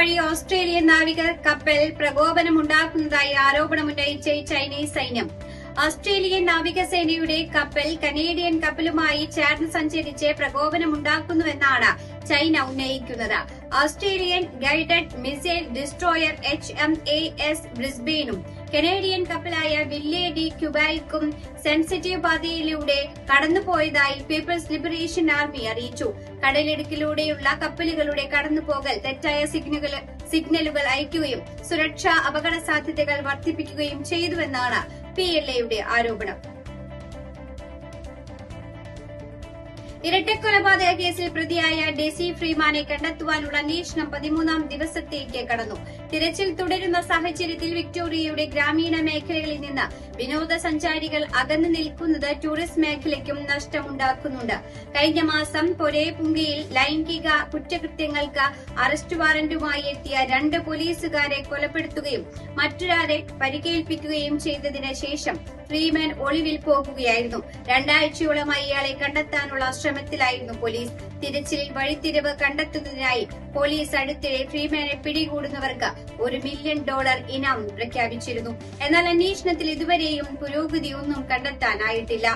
വഴി ഓസ്ട്രേലിയൻ നാവിക കപ്പൽ പ്രകോപനമുണ്ടാക്കുന്നതായി ആരോപണമുന്നയിച്ച ചൈനീസ് സൈന്യം. ഓസ്ട്രേലിയൻ നാവികസേനയുടെ കപ്പൽ കനേഡിയൻ കപ്പലുമായി ചേർന്ന് സഞ്ചരിച്ച് പ്രകോപനമുണ്ടാക്കുന്നുവെന്നാണ് ചൈന ഉന്നയിക്കുന്നത്. Australian guided missile destroyer H M A S ബ്രിസ്ബെയിനും Canadian കപ്പലായ വില്ലേ ഡി ക്യുബൈക്കും സെൻസിറ്റീവ് പാതയിലൂടെ കടന്നുപോയതായി പീപ്പിൾസ് ലിബറേഷൻ ആർമി അറിയിച്ചു. കടലിടുക്കിലൂടെയുള്ള കപ്പലുകളുടെ കടന്നുപോകൽ തെറ്റായ സിഗ്നലുകൾ സിഗ്നലുകൾ അയക്കുകയും സുരക്ഷാ അപകട സാധ്യതകൾ വർദ്ധിപ്പിക്കുകയും ചെയ്തുവെന്നാണ് പി എൽ എയുടെ ആരോപണം. ഇരട്ടക്കൊലപാതക കേസിൽ പ്രതിയായ ഡെസി ഫ്രീമാനെ കണ്ടെത്തുവാനുള്ള അന്വേഷണം പതിമൂന്നാം ദിവസത്തേക്ക് കടന്നു. തിരച്ചിൽ തുടരുന്ന സാഹചര്യത്തിൽ വിക്ടോറിയയുടെ ഗ്രാമീണ മേഖലകളിൽ നിന്ന് വിനോദസഞ്ചാരികൾ അകന്നു നിൽക്കുന്നത് ടൂറിസ്റ്റ് മേഖലയ്ക്കും നഷ്ടമുണ്ടാക്കുന്നുണ്ട്. കഴിഞ്ഞ മാസം പൊരേപുങ്കയിൽ ലൈംഗിക കുറ്റകൃത്യങ്ങൾക്ക് അറസ്റ്റ് വാറന്റുമായി എത്തിയ രണ്ട് പോലീസുകാരെ കൊലപ്പെടുത്തുകയും മറ്റൊരാളെ പരിക്കേൽപ്പിക്കുകയും ചെയ്തതിന് ശേഷം ഫ്രീമാൻ ഒളിവിൽ പോകുകയായിരുന്നു. രണ്ടാഴ്ചയോളമായി ഇയാളെ കണ്ടെത്താനുള്ള ശ്രമത്തിലായിരുന്നു പോലീസ്. തിരച്ചിലിൽ വഴിത്തിരിവ് കണ്ടെത്തുന്നതിനായി പോലീസ് അടുത്തിടെ ഫ്രീമാനെ പിടികൂടുന്നവർക്ക് ഒരു മില്യൺ ഡോളർ ഇനാം പ്രഖ്യാപിച്ചിരുന്നു. എന്നാൽ അന്വേഷണത്തിൽ ഇതുവരെയും പുരോഗതിയൊന്നും കണ്ടെത്താനായിട്ടില്ല.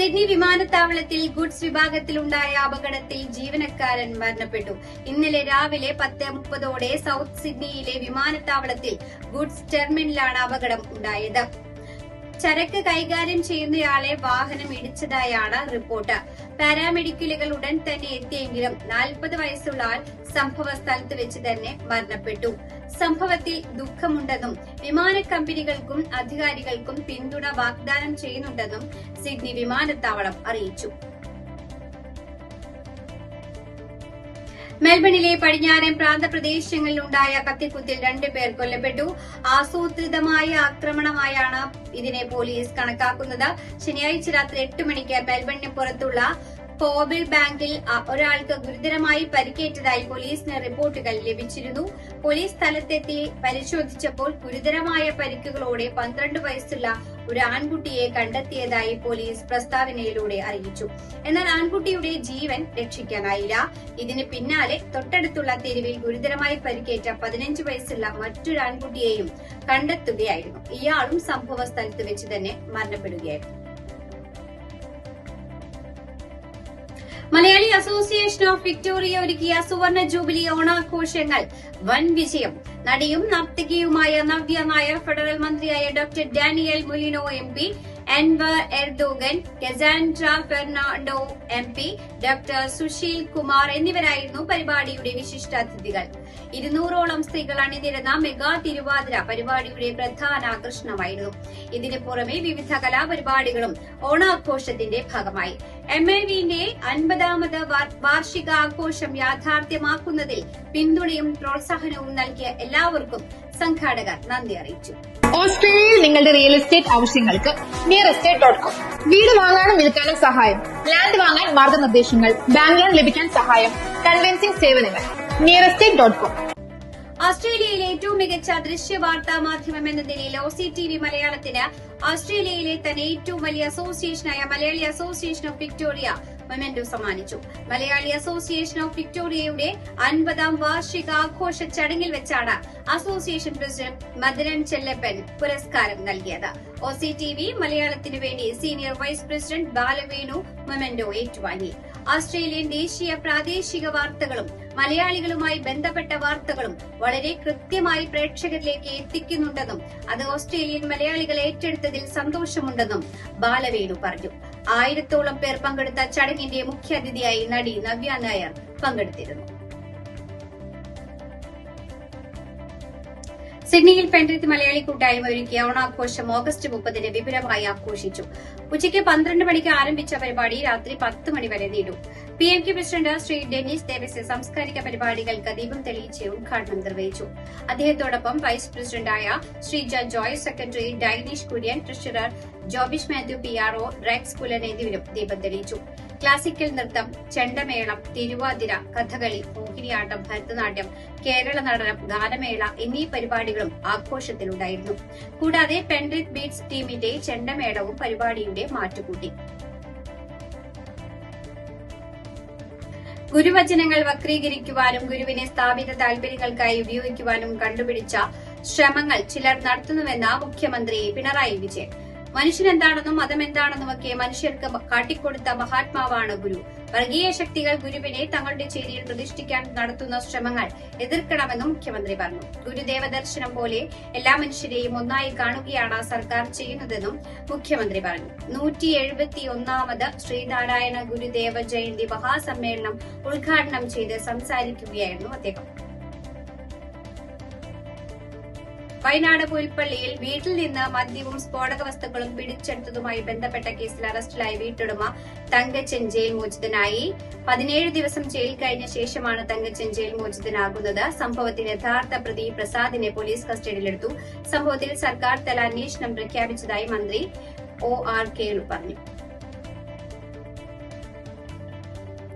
സിഡ്നി വിമാനത്താവളത്തിൽ ഗുഡ്സ് വിഭാഗത്തിലുണ്ടായ അപകടത്തിൽ ജീവനക്കാരൻ മരണപ്പെട്ടു. ഇന്നലെ രാവിലെ പത്ത് മുപ്പതോടെ സൗത്ത് സിഡ്നിയിലെ വിമാനത്താവളത്തിൽ ഗുഡ്സ് ടെർമിനലാണ് അപകടം ഉണ്ടായത്. ചരക്ക് കൈകാര്യം ചെയ്യുന്നയാളെ വാഹനം ഇടിച്ചതായാണ് റിപ്പോർട്ട്. പാരാമെഡിക്കലുകൾ ഉടൻ തന്നെ എത്തിയെങ്കിലും നാൽപ്പത് വയസ്സുള്ള ആൾ സംഭവ സ്ഥലത്ത് വെച്ച് തന്നെ മരണപ്പെട്ടു. സംഭവത്തിൽ ദുഃഖമുണ്ടെന്നും വിമാന കമ്പനികൾക്കും അധികാരികൾക്കും പിന്തുണ വാഗ്ദാനം ചെയ്യുന്നുണ്ടെന്നും സിഡ്നി വിമാനത്താവളം അറിയിച്ചു. മെൽബണിലെ പടിഞ്ഞാറൻ പ്രാന്തപ്രദേശങ്ങളിലുണ്ടായ കത്തിക്കുത്തിൽ രണ്ടുപേർ കൊല്ലപ്പെട്ടു. ആസൂത്രിതമായ ആക്രമണമായാണ് ഇതിനെ പോലീസ് കണക്കാക്കുന്നത്. ശനിയാഴ്ച രാത്രി എട്ട് മണിക്ക് മെൽബണിന് പുറത്തുള്ള കോബിൾ ബാങ്കിൽ ഒരാൾക്ക് ഗുരുതരമായി പരിക്കേറ്റതായി പോലീസിന് റിപ്പോർട്ടുകൾ ലഭിച്ചിരുന്നു. പോലീസ് സ്ഥലത്തെത്തി പരിശോധിച്ചപ്പോൾ ഗുരുതരമായ പരിക്കുകളോടെ പന്ത്രണ്ട് വയസ്സുള്ള ഒരു ആൺകുട്ടിയെ കണ്ടെത്തിയതായി പോലീസ് പ്രസ്താവനയിലൂടെ അറിയിച്ചു. എന്നാൽ ആൺകുട്ടിയുടെ ജീവൻ രക്ഷിക്കാനായില്ല. ഇതിന് പിന്നാലെ തൊട്ടടുത്തുള്ള തെരുവിൽ ഗുരുതരമായി പരിക്കേറ്റ പതിനഞ്ച് വയസ്സുള്ള മറ്റൊരു ആൺകുട്ടിയെയും കണ്ടെത്തുകയായിരുന്നു. ഇയാളും സംഭവ സ്ഥലത്ത് വെച്ച് തന്നെ മരണപ്പെടുകയായിരുന്നു. മലയാളി അസോസിയേഷൻ ഓഫ് വിക്ടോറിയ ഒരുക്കിയ സുവർണ ജൂബിലി ഓണാഘോഷങ്ങൾ വൻ വിജയം. നടിയും നർത്തകിയുമായ നവ്യ നായർ ഫെഡറൽ മന്ത്രിയായ doctor Daniel Mulino M Enver Erdogan Cassandra Fernando M P doctor Sushil Kumar എന്നിവരായിരുന്നു പരിപാടിയുടെ വിശിഷ്ടാതിഥികൾ ഇരുന്നൂറോളം സ്ത്രീകൾ അണിനിരുന്ന മെഗാ തിരുവാതിര പരിപാടിയുടെ പ്രധാന ആകർഷണമായിരുന്നു. ഇതിനു പുറമെ വിവിധ കലാപരിപാടികളും ഓണാഘോഷത്തിന്റെ ഭാഗമായി. എം എ വിന്റെ അൻപതാമത് വാർഷിക ആഘോഷം യാഥാർത്ഥ്യമാക്കുന്നതിൽ പിന്തുണയും പ്രോത്സാഹനവും നൽകിയ എല്ലാവർക്കും സംഘാടകർ നന്ദി അറിയിച്ചു. ഓസ്ട്രേലിയയിൽ നിങ്ങളുടെ റിയൽ എസ്റ്റേറ്റ് ആവശ്യങ്ങൾക്ക് നിയർ എസ്റ്റേറ്റ് ഡോട്ട് കോം വീട് വാങ്ങാനും വിൽക്കാനും സഹായം. ലാൻഡ് വാങ്ങാൻ മാർഗനിർദ്ദേശങ്ങൾ ബാങ്ക് ലോൺ ലഭിക്കാൻ സഹായം കൺവെൻസിംഗ് സേവനങ്ങൾ. നിയർ എസ്റ്റേറ്റ് ഡോട്ട് കോം ഓസ്ട്രേലിയയിലെ ഏറ്റവും മികച്ച ദൃശ്യ വാർത്താ മാധ്യമം എന്ന നിലയിൽ ഒ സി ടി വി മലയാളത്തിന് ഓസ്ട്രേലിയയിലെ തന്നെ ഏറ്റവും വലിയ അസോസിയേഷനായ Malayali association of Victoria memento സമ്മാനിച്ചു. മലയാളി അസോസിയേഷൻ ഓഫ് വിക്ടോറിയയുടെ അൻപതാം വാർഷികാഘോഷ ചടങ്ങിൽ വെച്ചാണ് അസോസിയേഷൻ പ്രസിഡന്റ് മദരൻ ചെല്ലപ്പൻ പുരസ്കാരം നൽകിയത്. ഒ സി ടി വി മലയാളത്തിനു വേണ്ടി senior vice president Balavenu memento ഏറ്റുവാങ്ങി. ഓസ്ട്രേലിയൻ ദേശീയ പ്രാദേശിക വാർത്തകളും മലയാളികളുമായി ബന്ധപ്പെട്ട വാർത്തകളും വളരെ കൃത്യമായി പ്രേക്ഷകരിലേക്ക് എത്തിക്കുന്നുണ്ടെന്നും അത് ഓസ്ട്രേലിയൻ മലയാളികൾ ഏറ്റെടുത്തതിൽ സന്തോഷമുണ്ടെന്നും ബാലവേണു പറഞ്ഞു. ആയിരത്തോളം പേർ പങ്കെടുത്ത ചടങ്ങിന്റെ മുഖ്യാതിഥിയായി നടി നവ്യ നായർ പങ്കെടുത്തിരുന്നു. സിഡ്നിയിൽ പെൻഡ്രിത്ത് മലയാളി കൂട്ടായ്മ ഒരുക്കിയ ഓണാഘോഷം ഓഗസ്റ്റ് മുപ്പതിന് വിപുലമായി ആഘോഷിച്ചു. ഉച്ചയ്ക്ക് പന്ത്രണ്ട് മണിക്ക് ആരംഭിച്ച പരിപാടി രാത്രി പത്ത് മണി വരെ നീണ്ടു. P M K president Shri Dennis Devas സാംസ്കാരിക പരിപാടികൾക്ക് ദീപം തെളിയിച്ച് ഉദ്ഘാടനം നിർവഹിച്ചു. അദ്ദേഹത്തോടൊപ്പം വൈസ് പ്രസിഡന്റായ Sreeja Joy secretary Dainish Kurian treasurer Jobish Mathew P R O Rex Pulan എന്നിവരും ദീപം തെളിയിച്ചു. ക്ലാസിക്കൽ നൃത്തം ചെണ്ടമേളം തിരുവാതിര കഥകളി മോഹിനിയാട്ടം ഭരതനാട്യം കേരള നടനം ഗാനമേള എന്നീ പരിപാടികളും ആഘോഷത്തിലുണ്ടായിരുന്നു. കൂടാതെ പെൻഡ്രിക് ബീറ്റ്സ് ടീമിന്റെ ചെണ്ടമേളവും പരിപാടിയുടെ മാറ്റുകൂട്ടി. ഗുരുവചനങ്ങൾ വക്രീകരിക്കുവാനും ഗുരുവിനെ സ്ഥാപിത താൽപര്യങ്ങൾക്കായി ഉപയോഗിക്കുവാനും കണ്ടുപിടിച്ച ശ്രമങ്ങൾ ചിലർ നടത്തുന്നുവെന്ന് മുഖ്യമന്ത്രി പിണറായി വിജയൻ. മനുഷ്യൻ എന്താണെന്നും മതം എന്താണെന്നും ഒക്കെ മനുഷ്യർക്ക് കാട്ടിക്കൊടുത്ത മഹാത്മാവാണ് ഗുരു. വർഗീയ ശക്തികൾ ഗുരുവിനെ തങ്ങളുടെ ചേരിയിൽ പ്രതിഷ്ഠിക്കാൻ നടത്തുന്ന ശ്രമങ്ങൾ എതിർക്കണമെന്നും മുഖ്യമന്ത്രി പറഞ്ഞു. ഗുരുദേവ ദർശനം പോലെ എല്ലാ മനുഷ്യരെയും ഒന്നായി കാണുകയാണ് സർക്കാർ ചെയ്യുന്നതെന്നും മുഖ്യമന്ത്രി പറഞ്ഞു. നൂറ്റി എഴുപത്തി ഒന്നാമത് ശ്രീനാരായണ ഗുരുദേവ ജയന്തി മഹാസമ്മേളനം ഉദ്ഘാടനം ചെയ്ത് സംസാരിക്കുകയായിരുന്നു അദ്ദേഹം. വയനാട് പുൽപ്പള്ളിയിൽ വീട്ടിൽ നിന്ന് മദ്യവും സ്ഫോടക വസ്തുക്കളും പിടിച്ചെടുത്തതുമായി ബന്ധപ്പെട്ട കേസിൽ അറസ്റ്റിലായ വീട്ടുടമ തങ്കച്ചൻ ജയിൽ മോചിതനായി. പതിനേഴ് ദിവസം ജയിൽ കഴിഞ്ഞ ശേഷമാണ് തങ്കച്ചൻ ജയിൽ മോചിതനാകുന്നത്. സംഭവത്തിൽ യഥാർത്ഥ പ്രതി പ്രസാദിനെ പോലീസ് കസ്റ്റഡിയിലെടുത്തു. സംഭവത്തിൽ സർക്കാർ തല അന്വേഷണം പ്രഖ്യാപിച്ചതായി മന്ത്രി ഒ ആർ കേളു പറഞ്ഞു.